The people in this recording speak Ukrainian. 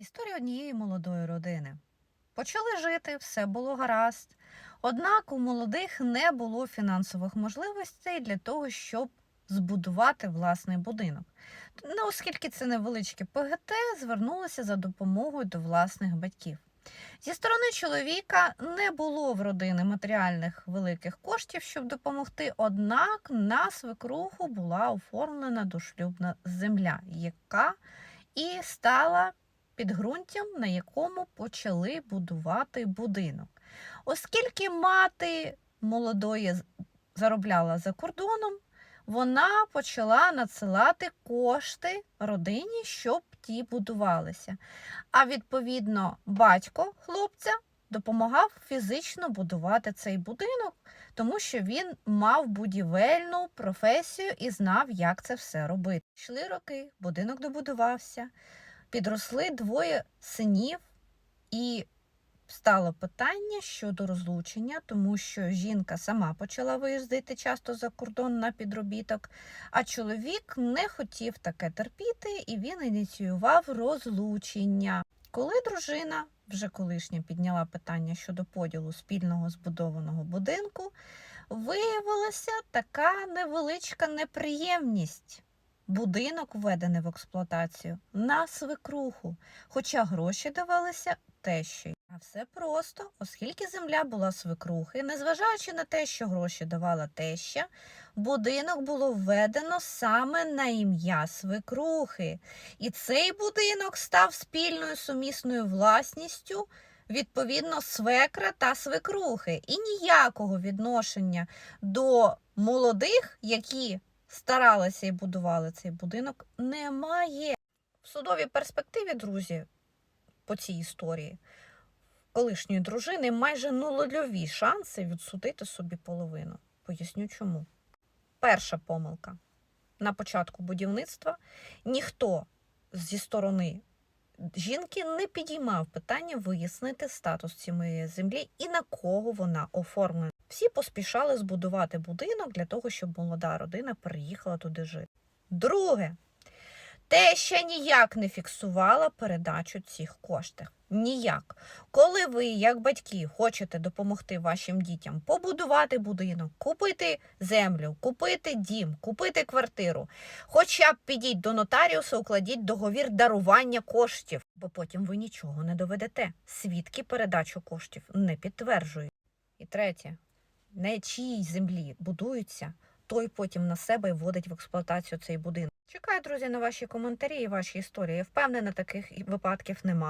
Історія однієї молодої родини. Почали жити, все було гаразд. Однак у молодих не було фінансових можливостей для того, щоб збудувати власний будинок. Ну, оскільки це невеличке ПГТ, звернулися за допомогою до власних батьків. Зі сторони чоловіка не було в родини матеріальних великих коштів, щоб допомогти, однак на свекруху була оформлена дошлюбна земля, яка і стала підґрунтям, на якому почали будувати будинок. Оскільки мати молодої заробляла за кордоном, вона почала надсилати кошти родині, щоб ті будувалися. А відповідно, батько хлопця допомагав фізично будувати цей будинок, тому що він мав будівельну професію і знав, як це все робити. Йшли роки, будинок добудувався, підросли двоє синів, і стало питання щодо розлучення, тому що жінка сама почала виїздити часто за кордон на підробіток, а чоловік не хотів таке терпіти, і він ініціював розлучення. Коли дружина, вже колишня, підняла питання щодо поділу спільного збудованого будинку, виявилася така невеличка неприємність. Будинок введений в експлуатацію на свекруху, хоча гроші давалися тещі. А все просто, оскільки земля була свекрухи, незважаючи на те, що гроші давала теща, будинок було введено саме на ім'я свекрухи. І цей будинок став спільною сумісною власністю, відповідно, свекра та свекрухи. І ніякого відношення до молодих, які старалися і будували цей будинок, немає. В судовій перспективі, друзі, по цій історії, колишньої дружини майже нульові шанси відсудити собі половину. Поясню чому. Перша помилка. На початку будівництва ніхто зі сторони жінки не підіймав питання вияснити статус цієї землі і на кого вона оформлена. Всі поспішали збудувати будинок для того, щоб молода родина переїхала туди жити. Друге, те ще ніяк не фіксувала передачу цих коштів. Ніяк. Коли ви, як батьки, хочете допомогти вашим дітям побудувати будинок, купити землю, купити дім, купити квартиру, хоча б підіть до нотаріуса, укладіть договір дарування коштів, бо потім ви нічого не доведете. Свідки передачу коштів не підтверджують. І третє, на чиїй землі будуються, той потім на себе і вводить в експлуатацію цей будинок. Чекаю, друзі, на ваші коментарі і ваші історії. Я впевнена, таких випадків немає.